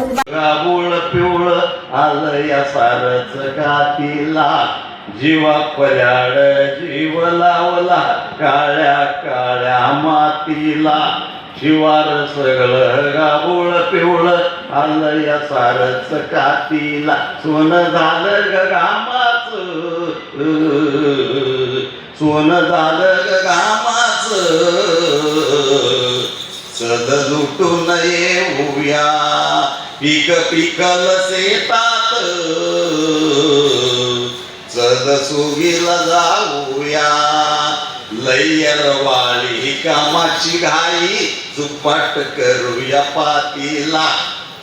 गाबुळ पिवळ आलं या सारच गातीला जीवा पल्याड जीव लावला काळ्या काळ्या मातीला. शिवार सगळं गाबुळ पिवळ आलं या सारच कातीला सोनं झालं ग घामाच सोनं झालं ग घामाच सद लुटून येऊया पिक पिकल शेतात. सद सुगीला जाऊया. लय्यरवाळी कामाची घाई. चुपाट करूया पातीला.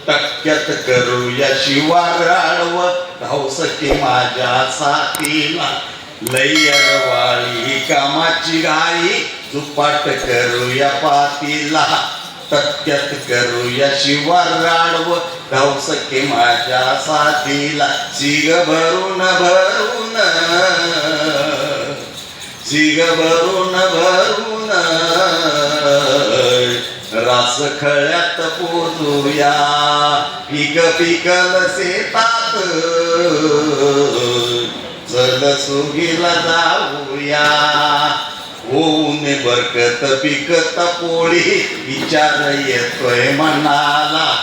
टक्क्यात करूया शिवार आडव धावस माझ्या साथीला. लय्यरवाळी कामाची घाई. चुपाट करूया पातीला. टक्क्यात करूया शिवार आडव धावस माझ्या साथीला शिग भरून भरून शिग भरून भरून रास खळ्यात पोचूया पिक पिकल शेतात चल सुगीला जाऊया बरकत पिकत पोळी. विचार येतोय मनाला.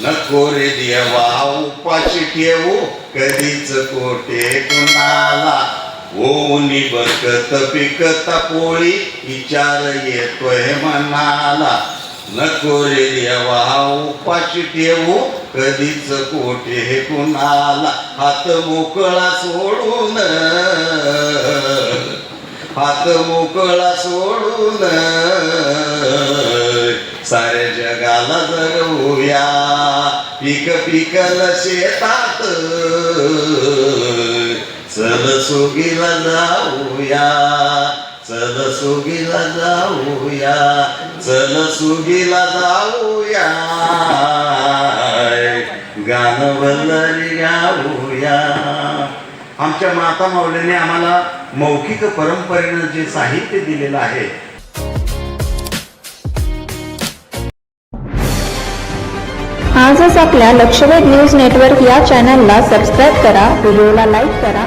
नको रे देवा उपाशी ठेवू. कधीच कोटे कुणाला. ओनी बरकत पिकत पोळी. विचार येतोय मनाला. नको रे देवा उपाशी ठेवू. कधीच कोठे कुणाला. हात मोकळा सोडून हात मोकळा सोडून साऱ्या जगाला जगवूया. पिक पिकल शेतात चल सुगीला जाऊया. चल सुगीला जाऊया. चल सुगीला जाऊया. गाणं वल्लरी गाऊया. आमच्या माता माऊलीने आम्हाला मौखिक परंपरेनं जे साहित्य दिलेलं आहे. आजच आपल्या लक्षवेध न्यूज नेटवर्क या चॅनलला सबस्क्राईब करा व्हिडिओला लाईक करा